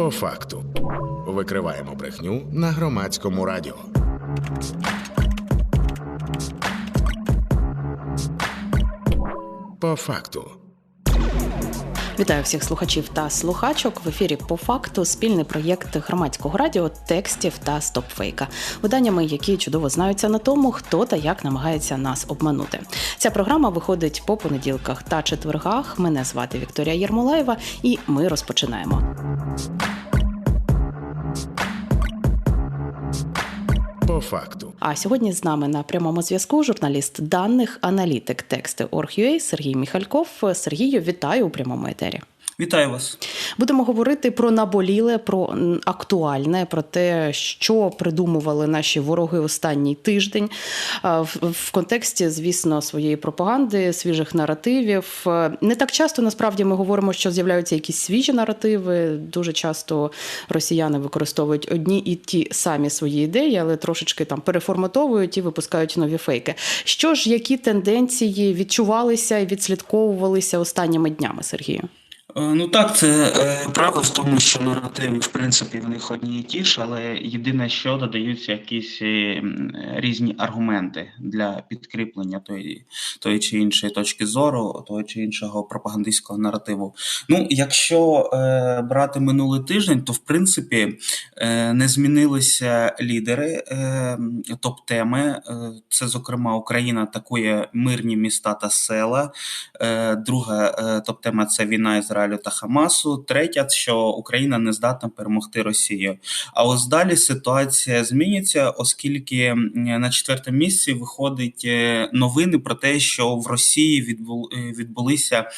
По факту викриваємо брехню на громадському радіо. По факту. Вітаю всіх слухачів та слухачок в ефірі по факту спільний проєкт громадського радіо, текстів та стопфейка, виданнями, які чудово знаються на тому, хто та як намагається нас обманути. Ця програма виходить по понеділках та четвергах. Мене звати Вікторія Єрмолаєва, і ми розпочинаємо. По факту. А сьогодні з нами на прямому зв'язку журналіст даних, аналітик тексти Орг.ua Сергій Міхальков. Сергію, вітаю у прямому етері. Вітаю вас. Будемо говорити про наболіле, про актуальне, про те, що придумували наші вороги останній тиждень в, в контексті, звісно, своєї пропаганди, свіжих наративів. Е, Не так часто насправді ми говоримо, що з'являються якісь свіжі наративи. Дуже часто росіяни використовують одні і ті самі свої ідеї, але трошечки там переформатовують і випускають нові фейки. Що ж, які тенденції відчувалися і відслідковувалися останніми днями, Сергію? Е, Ну так, це е, правда в тому, що наративи, в принципі, в них одні і ті ж, але єдине, що додаються якісь е, різні аргументи для підкріплення тої, тої чи іншої точки зору, того чи іншого пропагандистського наративу. Ну, якщо е, брати минулий тиждень, то в принципі е, не змінилися лідери е, топ-теми. Це, зокрема, Україна атакує мирні міста та села. Друга топ-тема це війна Ізраїлю та Хамасу. Третя, що Україна не здатна перемогти Росію. А ось далі ситуація зміниться, оскільки на четвертому місці виходить е, новини про те, що в Росії е, відбулися.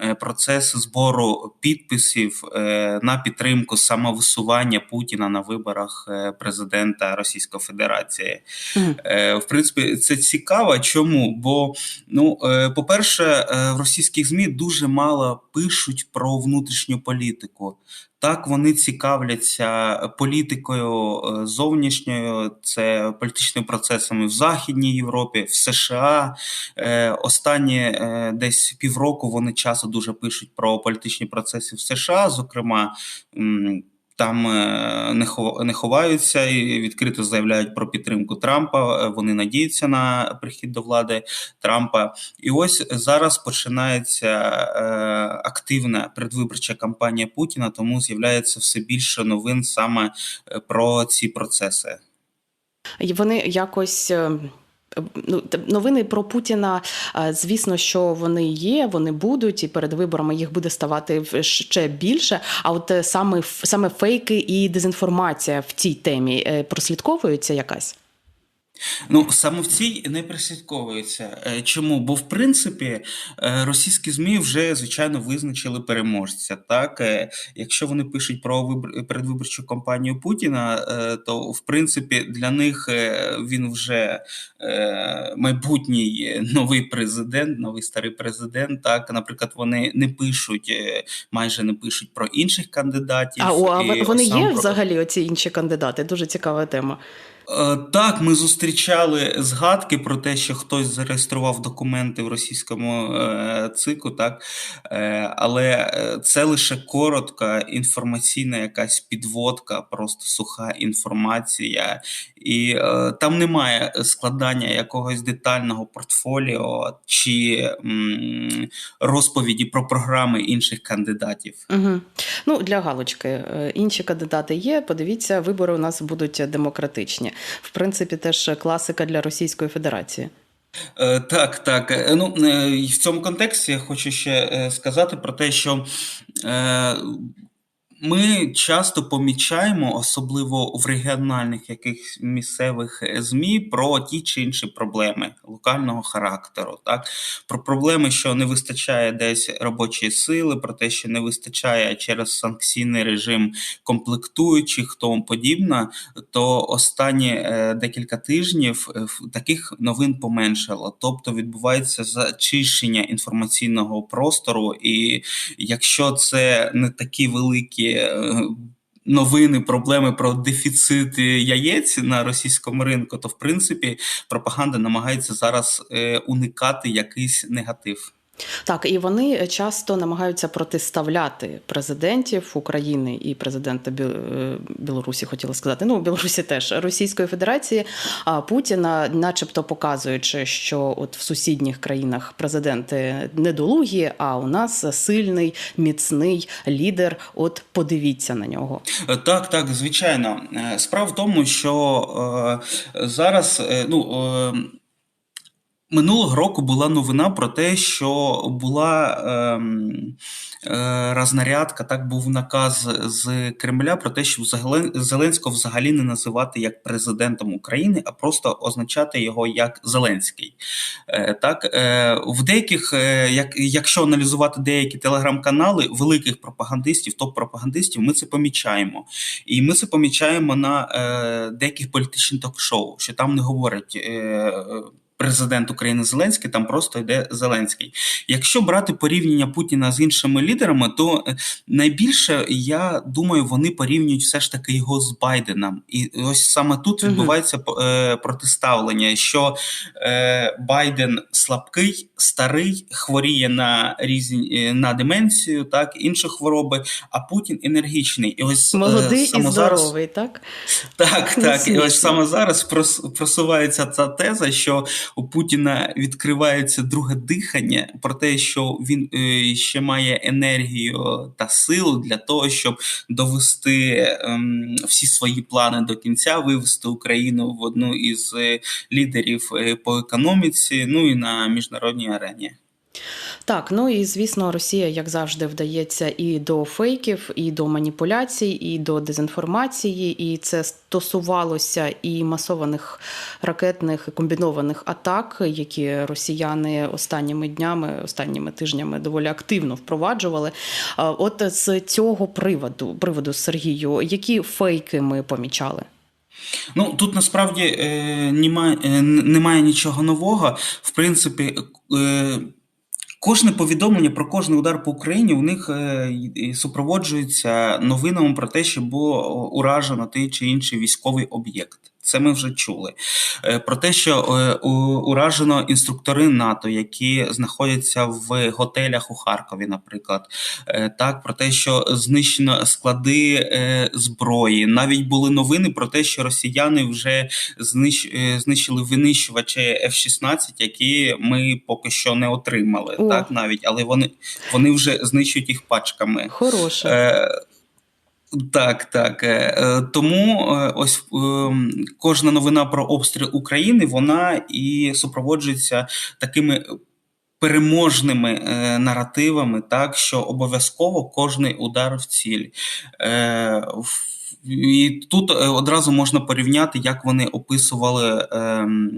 Е, Процес збору підписів е, на підтримку самовисування Путіна на виборах е, президента Російської Федерації. В принципі, це цікаво. Чому? Бо, ну, по-перше, в російських ЗМІ дуже мало пишуть про внутрішню політику. Так, вони цікавляться політикою е, зовнішньою, це політичними процесами в Західній Європі, в США. Е, Останні е, десь півроку вони часто дуже пишуть про політичні процеси в США, зокрема. Там е, не хо- не ховаються і відкрито заявляють про підтримку Трампа. Е, Вони надіються на прихід до влади Трампа. І ось зараз починається е, активна передвиборча кампанія Путіна, тому з'являється все більше новин саме про ці процеси. Вони якось. Ну, новини про Путіна, звісно, що вони є, вони будуть, і перед виборами їх буде ставати ще більше. А от е, саме саме фейки і дезінформація в цій темі е, прослідковується якась. Ну саме в цій не прислідковується. Е, Чому? Бо в принципі е, російські змі вже звичайно визначили переможця. Так, Е, якщо вони пишуть про вибор передвиборчу кампанію Путіна, то в принципі для них він вже майбутній новий президент, новий старий президент. Так, наприклад, вони не пишуть, майже не пишуть про інших кандидатів. А, о, а вони є про- взагалі оці інші кандидати? Дуже цікава тема. Е, Так, ми зустрічали згадки про те, що хтось зареєстрував документи в російському е, цику, так е, але це лише коротка інформаційна якась підводка, просто суха інформація, і там немає складання якогось детального портфоліо чи розповіді про програми інших кандидатів. Угу. Ну, для галочки. Інші кандидати є. Подивіться, вибори у нас будуть демократичні. В принципі, теж класика для Російської Федерації. Е, Так, так. Е, Ну, е, в цьому контексті я хочу ще сказати про те, що ми часто помічаємо, особливо в регіональних якихось місцевих е, ЗМІ, про ті чи інші проблеми локального характеру. Так? Про проблеми, що не вистачає десь робочої сили, про те, що не вистачає через санкційний режим комплектуючих, тому подібне, то останні е, декілька тижнів е, таких новин поменшало. Тобто відбувається зачищення інформаційного простору, і якщо це не такі великі. Новини, проблеми про дефіцит яєць на російському ринку, то в принципі пропаганда намагається зараз е, уникати якийсь негатив. Так, і вони часто намагаються протиставляти президентів України і президента е, Білорусі, хотіла сказати. Ну, Білорусі теж Російської Федерації, Путіна, начебто показуючи, що от в сусідніх країнах президенти недолугі, а у нас сильний, міцний лідер. От подивіться на нього. Е, Так, так, звичайно. Е, Справа в тому, що е, зараз е, ну. Е, Минулого року була новина про те, що була ем, е, рознарядка, так був наказ з Кремля про те, щоб Зеленського взагалі не називати як президентом України, а просто означати його як Зеленський. Е, так, е, в деяких, е, як, якщо аналізувати деякі телеграм-канали великих пропагандистів, топ-пропагандистів, ми це помічаємо. І ми це помічаємо на е, деяких політичних ток-шоу, що там не говорять. Е, Президент України Зеленський, там просто йде Зеленський. Якщо брати порівняння Путіна з іншими лідерами, то е, найбільше я думаю, вони порівнюють все ж таки його з Байденом. І ось саме тут відбувається е, протиставлення, що е, Байден слабкий, старий, хворіє на різні е, на деменцію, так інші хвороби, а Путін енергічний. І ось Молодий і саме зараз- так? так, так. І ось саме зараз просувається ця теза, що у Путіна відкривається друге дихання про те, що він е, ще має енергію та силу для того, щоб довести ем, всі свої плани до кінця, вивести Україну в одну із е, лідерів е, по економіці, ну і на міжнародній арені. Так, ну і звісно, Росія, як завжди, вдається і до фейків, і до маніпуляцій, і до дезінформації. І це стосувалося і масованих ракетних і комбінованих атак, які росіяни останніми днями, останніми тижнями доволі активно впроваджували. От з цього приводу, приводу Сергію, які фейки ми помічали? Ну тут насправді е, немає, е, немає нічого нового. В принципі, е, кожне повідомлення про кожний удар по Україні у них е, супроводжується новинами про те, що було уражено той чи інший військовий об'єкт. Це ми вже чули. Е, Про те, що е, уражено інструктори НАТО, які знаходяться в готелях у Харкові, наприклад. Е, Так, про те, що знищено склади зброї. Навіть були новини про те, що росіяни вже знищили винищувачі F-16, які ми поки що не отримали. О. Так, навіть, але вони, вони вже знищують їх пачками. Хороше. Е, так, так. Е, е, тому е, ось е, кожна новина про обстріл України вона і супроводжується такими переможними е, наративами, так що обов'язково кожний удар в ціль. Е, і тут е, одразу можна порівняти, як вони описували ем,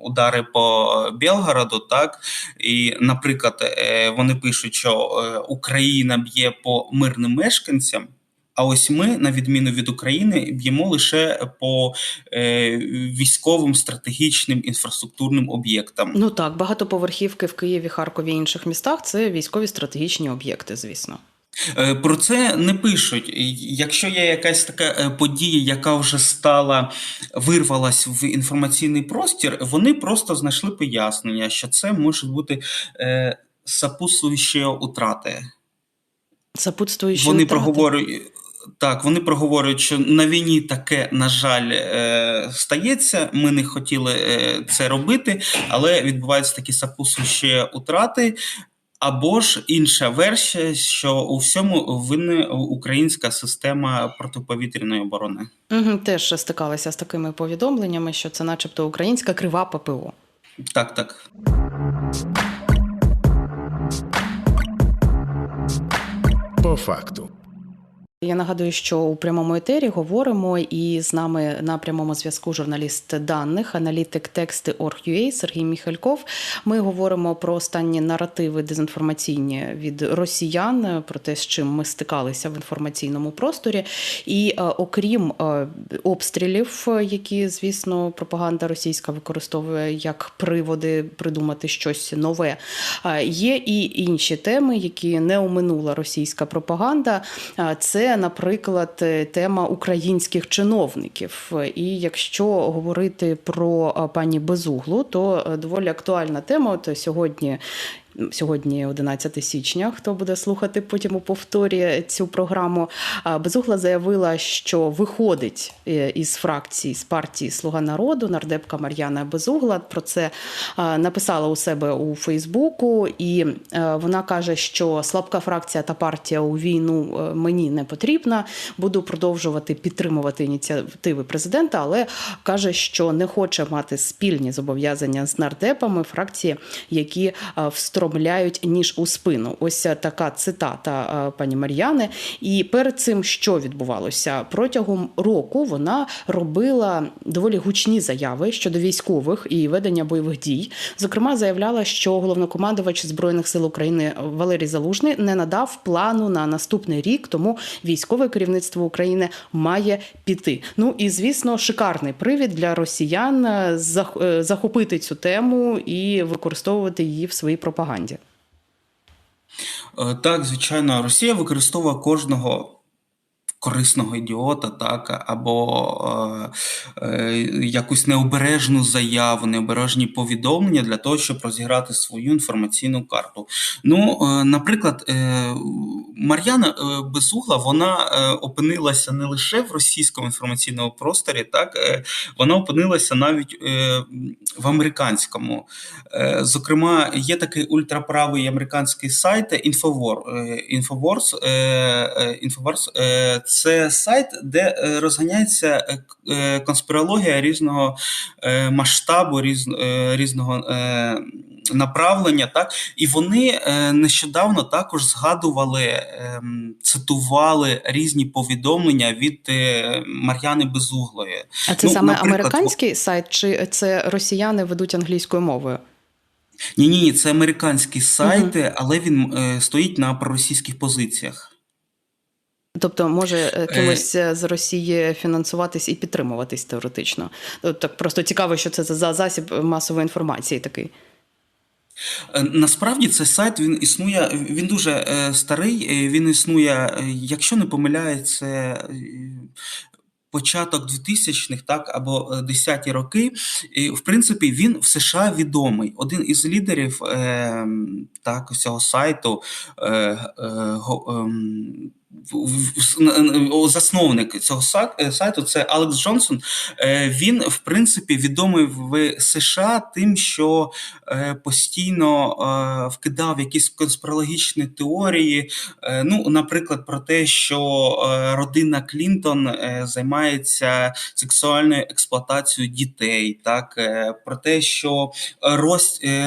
удари по Белгороду. Так і, наприклад, е, вони пишуть, що е, Україна б'є по мирним мешканцям. А ось ми, на відміну від України, б'ємо лише по е, військовим стратегічним інфраструктурним об'єктам. Ну так, багатоповерхівки в Києві, Харкові і інших містах це військові стратегічні об'єкти, звісно. Е, Про це не пишуть. Якщо є якась така е, подія, яка вже стала вирвалась в інформаційний простір, вони просто знайшли пояснення, що це можуть бути е, сопутствуючі утрати. Сопутствуючі Вони втрати. проговорюють. Так, вони проговорюють, що на війні таке, на жаль, е, стається. Ми не хотіли е, це робити, але відбуваються такі сопутствуючі утрати. Або ж інша версія, що у всьому винна українська система протиповітряної оборони. Угу, теж стикалися з такими повідомленнями, що це, начебто, українська крива ППО. Так, так. По факту. Я нагадую, що у прямому етері говоримо і з нами на прямому зв'язку журналіст даних, аналітик тексти Org.ua Сергій Міхальков. Ми говоримо про останні наративи дезінформаційні від росіян, про те, з чим ми стикалися в інформаційному просторі. І е, окрім е, обстрілів, які, звісно, пропаганда російська використовує як приводи придумати щось нове, е, є і інші теми, які не оминула російська пропаганда. Е, Наприклад, е, тема українських чиновників. І якщо говорити про е, пані Безуглу, то е, доволі актуальна тема. От сьогодні сьогодні 11 січня. Хто буде слухати потім у повторі цю програму? Безугла заявила, що виходить е, із фракції з партії Слуга народу нардепка Мар'яна Безугла. Про це написала у себе у Фейсбуку, і е, вона каже, що слабка фракція та партія у війну е, мені не потрібна. Буду продовжувати підтримувати ініціативи президента, але каже, що не хоче мати спільні зобов'язання з нардепами фракції, які е, встромляють ніж у спину. Ось е, така цитата е, пані Мар'яни. І перед цим що відбувалося протягом року, вона робила доволі гучні заяви щодо військових і ведення бойових дій. Зокрема, заявляла, що головнокомандувач збройних сил України Валерій Залужний не надав плану на наступний рік, тому військове керівництво України має піти. Ну і звісно, шикарний привід для росіян е, захопити цю тему і використовувати її в своїй пропаганді. Е, Так, звичайно, Росія використовує кожного корисного ідіота, так, або е, е, якусь необережну заяву, необережні повідомлення для того, щоб розіграти свою інформаційну карту. Ну, е, наприклад, е, Мар'яна е, Безугла вона е, опинилася не лише в російському інформаційному просторі, так, е, вона опинилася навіть в американському. Зокрема, є такий ультраправий американський сайт Infowar. Infowars, Infowars е, це сайт, де е, розганяється е, е, конспірологія різного масштабу, різного направлення. Так? І вони нещодавно також згадували, ем, цитували різні повідомлення від Мар'яни Безуглої. А це Ну, саме американський сайт, чи це росіяни ведуть англійською мовою? Ні, ні, ні, це американські сайти, але він е, стоїть на проросійських позиціях. Тобто може е, кимось е, з Росії фінансуватись і підтримуватись теоретично. Так просто цікаво, що це за засіб масової інформації такий. Е, Насправді цей сайт він існує, він дуже е, старий. е, Він існує, е, якщо не помиляється, е, початок 2000-х, так або е, 10-ті роки. І, в принципі, він в США відомий. Один із лідерів е, так, цього сайту. Е, е, засновник цього е, сайту це Алекс Джонсон. Е, Він, в принципі, відомий в США тим, що е, постійно вкидав якісь конспірологічні теорії. Ну, наприклад, про те, що родина Клінтон займається сексуальною експлуатацією дітей, так про те, що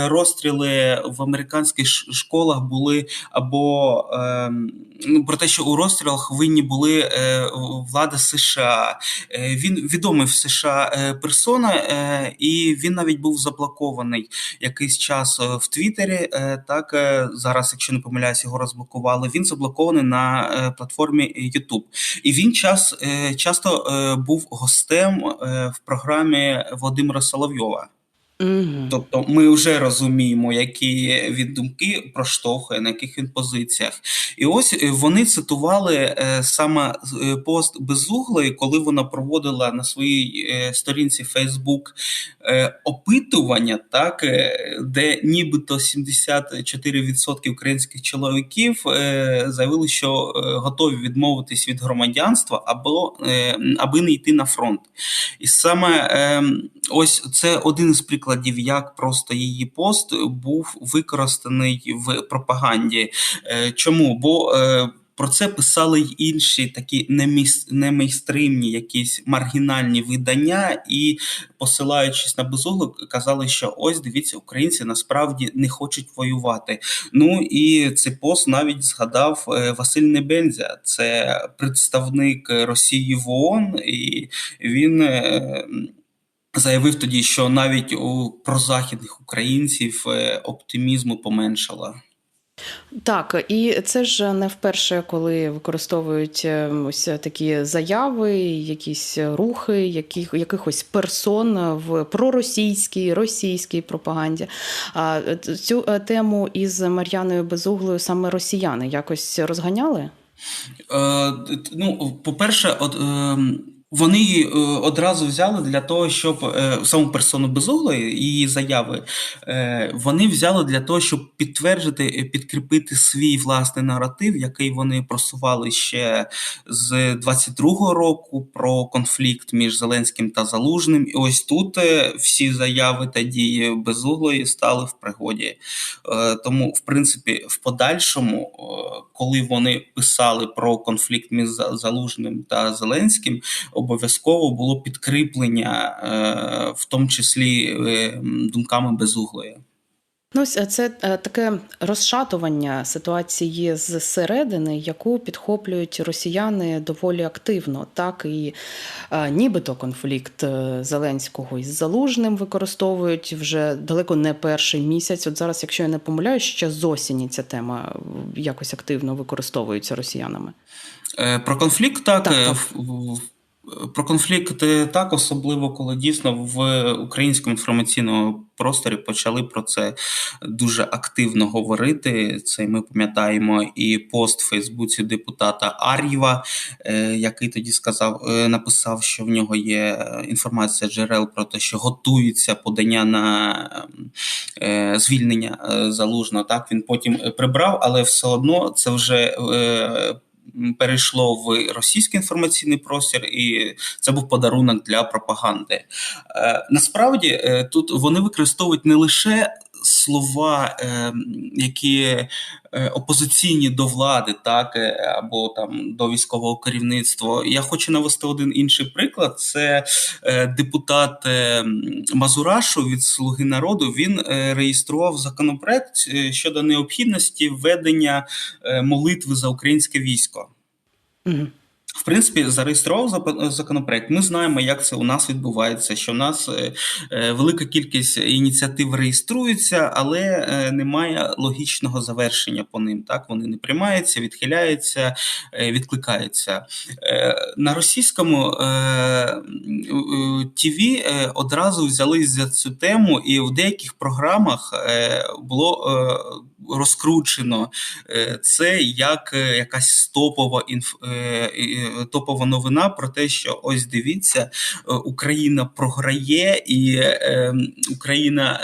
розстріли в американських школах були або ем, ну, про те, що у розстрілах винні були е, влада США. Е, Він відомий в США е, персона, і він навіть був заблокований якийсь час в Твіттері. Так зараз, якщо не помиляюсь, його розблокували. Він заблокований на платформі YouTube. І він час часто був гостем в програмі Володимира Соловйова. Угу. Тобто ми вже розуміємо, які він думки проштовхує, на яких він позиціях. І ось е, вони цитували е, саме е, пост Безуглої, коли вона проводила на своїй сторінці Facebook опитування, так, де нібито 74% українських чоловіків заявили, що готові відмовитись від громадянства або аби не йти на фронт. І саме е, ось це один із прикладів, як просто її пост був використаний в пропаганді. Е, чому? Бо е, про це писали й інші такі неміс- немейстримні, якісь маргінальні видання, і посилаючись на безуглу, казали, що ось дивіться, українці насправді не хочуть воювати. Ну і цей пост навіть згадав е, Василь Небензя, це представник Росії в ООН, і він. Заявив тоді, що навіть у прозахідних українців е, оптимізму поменшало. Так, і це ж не вперше, коли використовують е, ось такі заяви, якісь рухи, яких, якихось персон в проросійській, російській пропаганді. А е, цю тему із Мар'яною Безуглою саме росіяни якось розганяли? Е, ну, по-перше, от, е, Вони її е, одразу взяли для того, щоб е, саму персону Безуглої, її заяви, е, вони взяли для того, щоб підтвердити, підкріпити свій власний наратив, який вони просували ще з 22-го року про конфлікт між Зеленським та Залужним. І ось тут всі заяви та дії Безуглої стали в пригоді. Тому, в принципі, в подальшому, коли вони писали про конфлікт між Залужним та Зеленським, обов'язково було підкріплення, е, в тому числі е, думками Безуглої. Ну, це е, таке розшатування ситуації зсередини, яку підхоплюють росіяни доволі активно. Так і нібито конфлікт Зеленського із Залужним використовують вже далеко не перший місяць. От зараз, якщо я не помиляюсь, ще з осені ця тема якось активно використовується росіянами. Про конфлікт так, Так, так. Про конфлікт так, особливо коли дійсно в українському інформаційному просторі почали про це дуже активно говорити. Це ми пам'ятаємо і пост в Фейсбуці депутата Ар'єва, е, який тоді сказав, е, написав, що в нього є інформація джерел про те, що готується подання на е, звільнення залужного. Так він потім прибрав, але все одно це вже. Перейшло в російський інформаційний простір, і це був подарунок для пропаганди. Е, насправді е, тут вони використовують не лише слова, е, які е, опозиційні до влади, так е, або там до військового керівництва. Я хочу навести один інший приклад: це депутат Мазурашу від Слуги народу. Він реєстрував законопроект щодо необхідності введення молитви за українське військо. Угу. В принципі, зареєстрував запа- законопроект. Ми знаємо, як це у нас відбувається. Що у нас е, е, велика кількість ініціатив реєструється, але е, немає логічного завершення по ним. Так вони не приймаються, відхиляються, е, відкликаються. Е, На російському ТВ одразу взялись за цю тему, і в деяких програмах е, було е, розкручено е, це як е, якась топова інф... е, топова новина про те, що ось дивіться, е, Україна програє, і е, Україна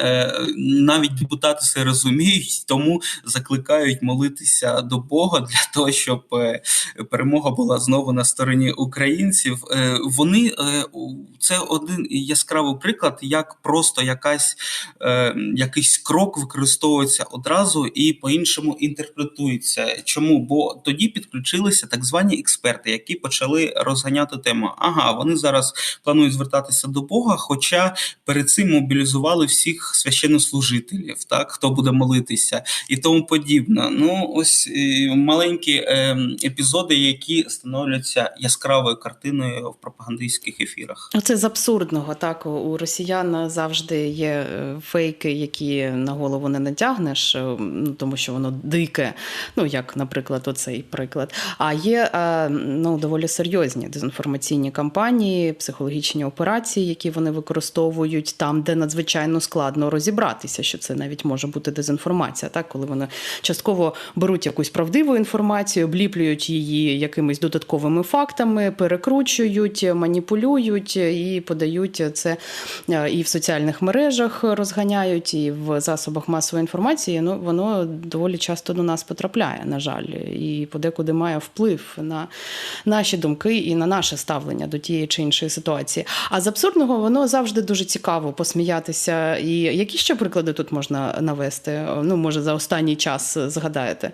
навіть депутати це розуміють, тому закликають молитися до Бога для того, щоб перемога була знову на стороні українців. Вони це один яскравий приклад, як просто якась якийсь крок використовується одразу і по-іншому інтерпретується. Чому? Бо тоді підключилися так звані експерти, які почали розганяти тему. Ага, вони зараз планують звертатися до Бога, хоча перед цим мобілізували всіх священнослужителів, так хто буде молитися і тому подібне. Ну ось е, маленькі е, епізоди, які становляться яскравою картиною в пропагандистських ефірах. Це з абсурдного. Так у росіян завжди є е, фейки, які на голову не натягнеш, ну тому що воно дике. Ну як, наприклад, оцей приклад. А є е, ну доволі серйозні дезінформаційні кампанії, психологічні операції, які вони використовують там, де надзвичайно складно розібратися, що це навіть може бути дезінформація, так коли вони частково беруть якусь правдиву інформацію, обліплюють її якимись додатковими фактами, перекручують, маніпулюють і подають це е, і в соціальних мережах розганяють, і в засобах масової інформації. Ну воно доволі часто до нас потрапляє, на жаль, і подекуди має вплив на наші думки і на наше ставлення до тієї чи іншої ситуації. А з абсурдного воно завжди дуже цікаво посміятися. І які ще приклади тут можна навести? Ну, може, за останній час згадаєте?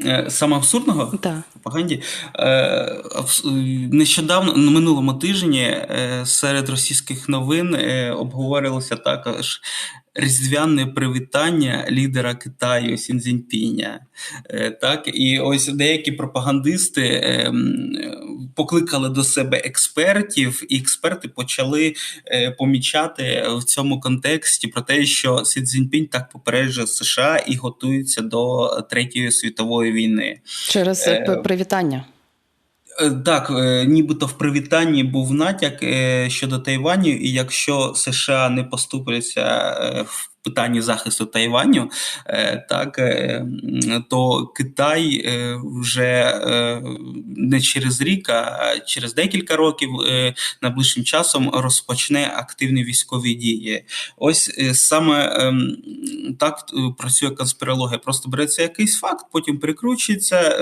Е, Саме абсурдного Так. пропаганді е, е, нещодавно на минулому тижні серед російських новин обговорилося також різдвяне привітання лідера Китаю Сінзіньпіня. Е, Так, і ось деякі пропагандисти е, е, покликали до себе експертів, і експерти почали е, помічати в цьому контексті про те, що Сі Цзіньпінь так попереджує США і готується до третьої світової війни. Через Е, привітання. Е, Так, е, нібито в привітанні був натяк е, щодо Тайваню, і якщо США не поступляться е, в питанні захисту Тайваню, так то Китай вже не через рік, а через декілька років найближчим часом розпочне активні військові дії. Ось саме ем, так працює конспірологія. Просто береться якийсь факт, потім прикручується.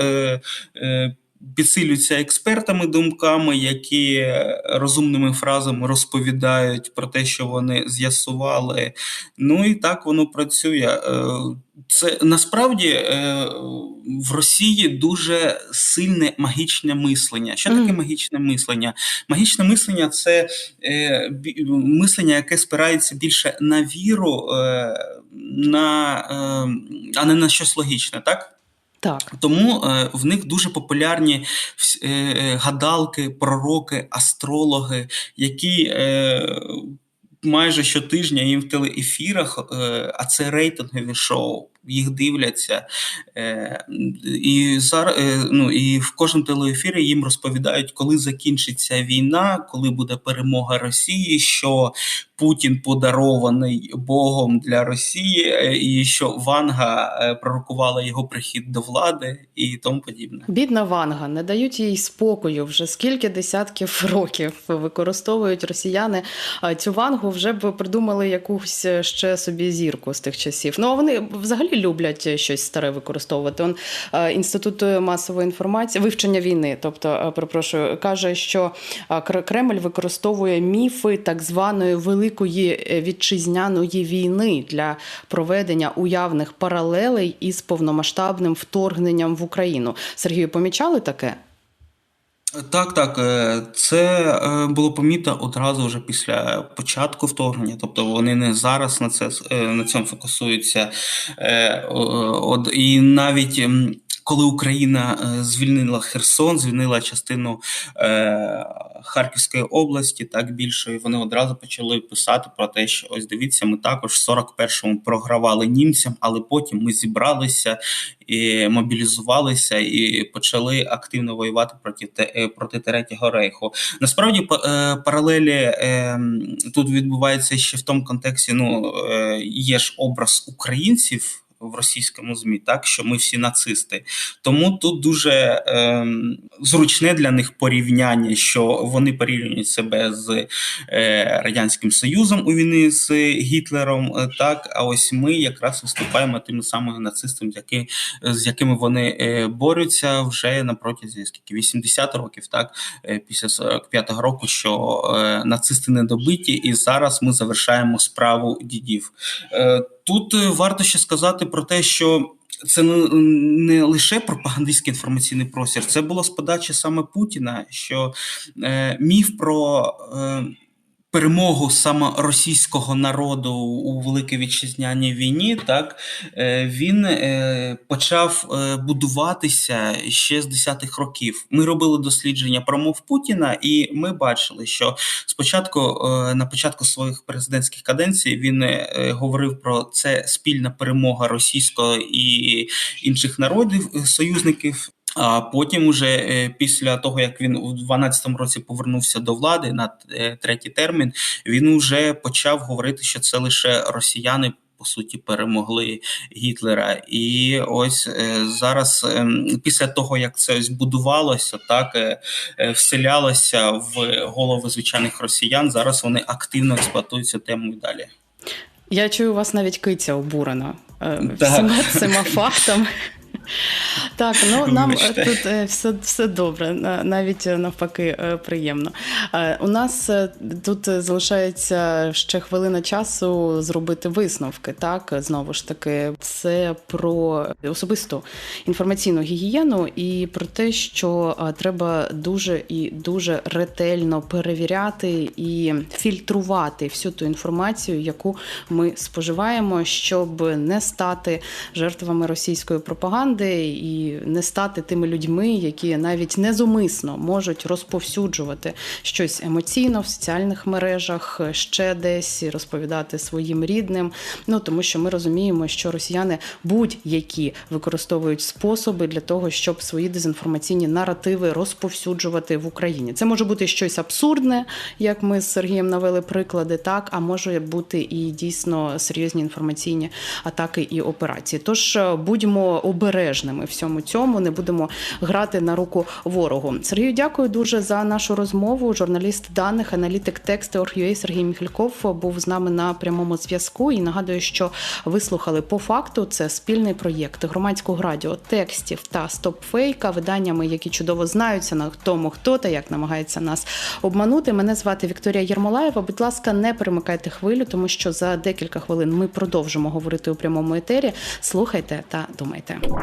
Підсилюються експертами думками, які е, розумними фразами розповідають про те, що вони з'ясували. Ну і так воно працює. Е, Це насправді е, в Росії дуже сильне магічне мислення. Що таке магічне мислення? Магічне мислення це мислення, яке спирається більше на віру, на, а не на щось логічне, так? Так. Тому е, в них дуже популярні е, е, гадалки, пророки, астрологи, які е, майже щотижня їм в телеефірах, е, а це рейтингові шоу. Їх дивляться, е, і зараз е, ну і в кожному телеефірі їм розповідають, коли закінчиться війна, коли буде перемога Росії, що Путін подарований Богом для Росії, е, і що Ванга пророкувала його прихід до влади і тому подібне. Бідна Ванга, не дають їй спокою вже скільки десятків років використовують росіяни цю вангу. Вже б придумали якусь ще собі зірку з тих часів. Ну а вони взагалі люблять щось старе використовувати. Он інститут масової інформації, вивчення війни, тобто, пропрошую, перепрошую, каже, що Кремль використовує міфи так званої великої е, вітчизняної війни для проведення уявних паралелей із повномасштабним вторгненням в Україну. Сергію, помічали таке? Так, так, е, це е, було помітно одразу вже після початку вторгнення. Тобто вони не зараз на це е, на цьому фокусуються. От і навіть коли Україна звільнила Херсон, звільнила частину Харківської області, так більшої, вони одразу почали писати про те, що ось дивіться, ми також в 41-му програвали німцям, але потім ми зібралися і мобілізувалися і почали активно воювати проти е, проти третього рейху. Насправді е, паралелі е, тут відбуваються ще в тому контексті. Ну є ж образ українців. В російському змі, так що ми всі нацисти, тому тут дуже ем, зручне для них порівняння, що вони порівнюють себе з е, радянським Союзом у війни з Гітлером. е, Так, а ось ми якраз виступаємо тими самими нацистами, які з якими вони е, борються вже на протязі скільки 80 років, так е, після 45-го року, що е, нацисти не добиті, і зараз ми завершаємо справу дідів. Е, Тут е, варто ще сказати про те, що. Це не- лише пропагандистський інформаційний простір, це було з подачі саме Путіна, що е, міф про е, перемогу саме російського народу у Великій Вітчизняній війні, так е, він е, почав е, будуватися ще з 10-х років. Ми робили дослідження промов Путіна, і ми бачили, що спочатку на початку своїх президентських каденцій він говорив про це спільна перемога російського і інших народів союзників. А потім, уже е, після того як він у 12-му році повернувся до влади на е, третій термін, він вже почав говорити, що це лише росіяни. По суті, перемогли Гітлера, і ось е, зараз, е, після того як це ось будувалося, так вселялося в голови звичайних росіян. Зараз вони активно експлуатують цю тему і далі. Я чую, у вас навіть киця обурена всіма цими фактами. Так, ну нам е, тут е, все, все добре, навіть е, навпаки приємно. У нас тут залишається ще хвилина часу зробити висновки. Так, знову ж таки, це про особисту інформаційну гігієну і про те, що треба дуже і дуже ретельно перевіряти і фільтрувати всю ту інформацію, яку ми споживаємо, щоб не стати жертвами російської пропаганди. Пропаганди і не стати тими людьми, які навіть незумисно можуть розповсюджувати щось емоційно в соціальних мережах, ще десь розповідати своїм рідним. Ну тому що ми розуміємо, що росіяни будь-які використовують способи для того, щоб свої дезінформаційні наративи розповсюджувати в Україні. Це може бути щось абсурдне, як ми з Сергієм навели приклади, так а може бути і дійсно серйозні інформаційні атаки і операції. Тож е, будьмо обережними всьому цьому, не будемо грати на руку ворогу. Сергію, дякую дуже за нашу розмову. Журналіст даних, аналітик тексту Орг.ua Сергій Міхальков був з нами на прямому зв'язку. І нагадую, що ви слухали по факту. Це спільний проєкт громадського радіо, текстів та стопфейка, виданнями, які чудово знаються на тому, хто та як намагається нас обманути. Мене звати Вікторія Єрмолаєва. Будь ласка, не перемикайте хвилю, тому що за декілька хвилин ми продовжимо говорити у прямому етері. Слухайте та думайте.